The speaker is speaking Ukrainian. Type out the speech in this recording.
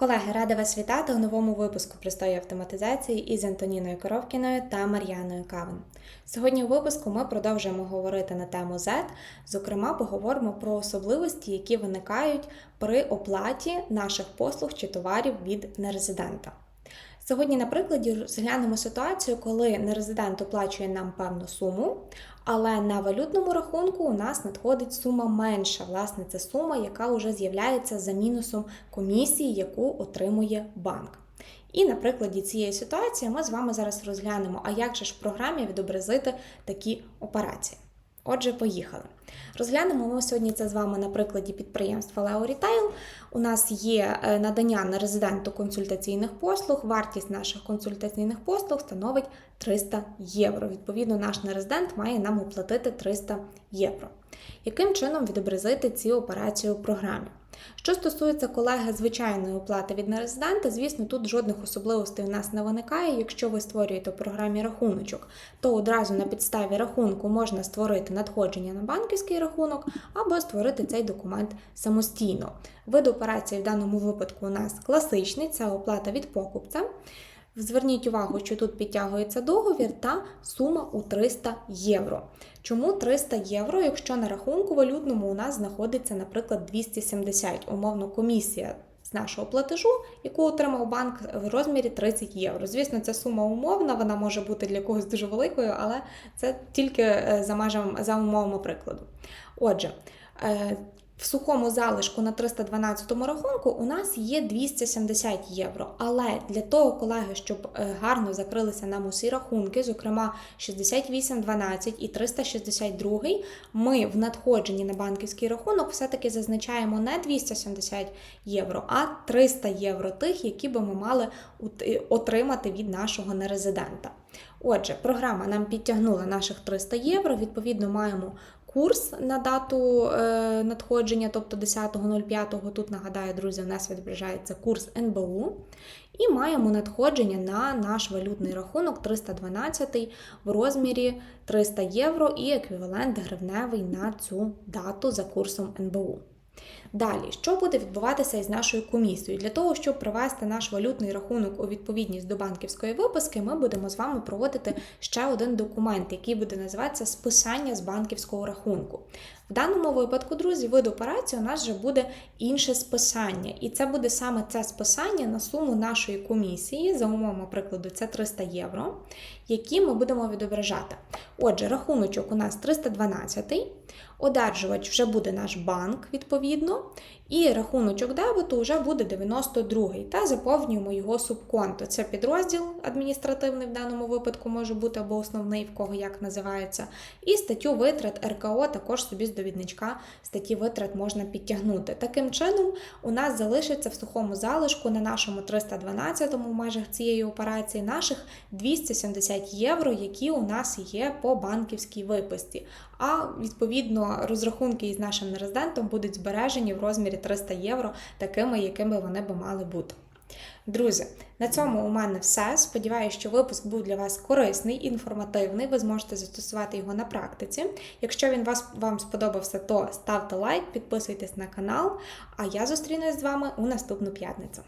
Колеги, рада вас вітати у новому випуску простої автоматизації із Антоніною Коровкіною та Мар'яною Кавен. Сьогодні у випуску ми продовжуємо говорити на тему Z. Зокрема, поговоримо про особливості, які виникають при оплаті наших послуг чи товарів від нерезидента. Сьогодні, на прикладі, розглянемо ситуацію, коли нерезидент оплачує нам певну суму, але на валютному рахунку у нас надходить сума менша. Власне, це сума, яка вже з'являється за мінусом комісії, яку отримує банк. І на прикладі цієї ситуації ми з вами зараз розглянемо, а як же ж в програмі відобразити такі операції. Отже, поїхали. Розглянемо ми сьогодні це з вами на прикладі підприємства Leo Retail. У нас є е, надання на резиденту консультаційних послуг. Вартість наших консультаційних послуг становить 300 євро. Відповідно, наш нерезидент має нам оплатити 300 євро. Яким чином відобразити ці операції у програмі? Що стосується колеги звичайної оплати від нерезидента, звісно, тут жодних особливостей у нас не виникає. Якщо ви створюєте в програмі рахуночок, то одразу на підставі рахунку можна створити надходження на банківський рахунок або створити цей документ самостійно. Вид операції в даному випадку у нас класичний це оплата від покупця. Зверніть увагу, що тут підтягується договір та сума у 300 євро. Чому 300 євро, якщо на рахунку валютному у нас знаходиться, наприклад, 270, умовно, комісія з нашого платежу, яку отримав банк в розмірі 30 євро. Звісно, ця сума умовна, вона може бути для когось дуже великою, але це тільки е, за межами за умовами прикладу. Отже, е, в сухому залишку на 312 рахунку у нас є 270 євро. Але для того, колеги, щоб е, гарно закрилися нам усі рахунки, зокрема 6812 і 362, ми в надходженні на банківський рахунок все-таки зазначаємо не 270 євро, а 300 євро тих, які би ми мали отримати від нашого нерезидента. Отже, програма нам підтягнула наших 300 євро. Відповідно, маємо курс на дату е, надходження, тобто 10.05. Тут нагадаю, друзі, у нас відображається курс НБУ. І маємо надходження на наш валютний рахунок 312 в розмірі 300 євро і еквівалент гривневий на цю дату за курсом НБУ. Далі, що буде відбуватися із нашою комісією? Для того, щоб привести наш валютний рахунок у відповідність до банківської виписки, ми будемо з вами проводити ще один документ, який буде називатися списання з банківського рахунку. В даному випадку, друзі, вид операції у нас вже буде інше списання. І це буде саме це списання на суму нашої комісії, за умовами прикладу, це 300 євро, які ми будемо відображати. Отже, рахуночок у нас 312. Одержувач вже буде наш банк, відповідно, і рахуночок дебету вже буде 92-й. Та заповнюємо його субконто. Це підрозділ адміністративний в даному випадку може бути або основний, в кого як називається. І статтю витрат РКО також собі з довідничка статті витрат можна підтягнути. Таким чином, у нас залишиться в сухому залишку на нашому 312-му в межах цієї операції наших 270 євро, які у нас є по банківській виписці. А відповідно розрахунки із нашим нерезидентом будуть збережені в розмірі 300 євро, такими, якими вони би мали бути. Друзі, на цьому у мене все. Сподіваюся, що випуск був для вас корисний, інформативний. Ви зможете застосувати його на практиці. Якщо він вас, вам сподобався, то ставте лайк, підписуйтесь на канал, а я зустрінусь з вами у наступну п'ятницю.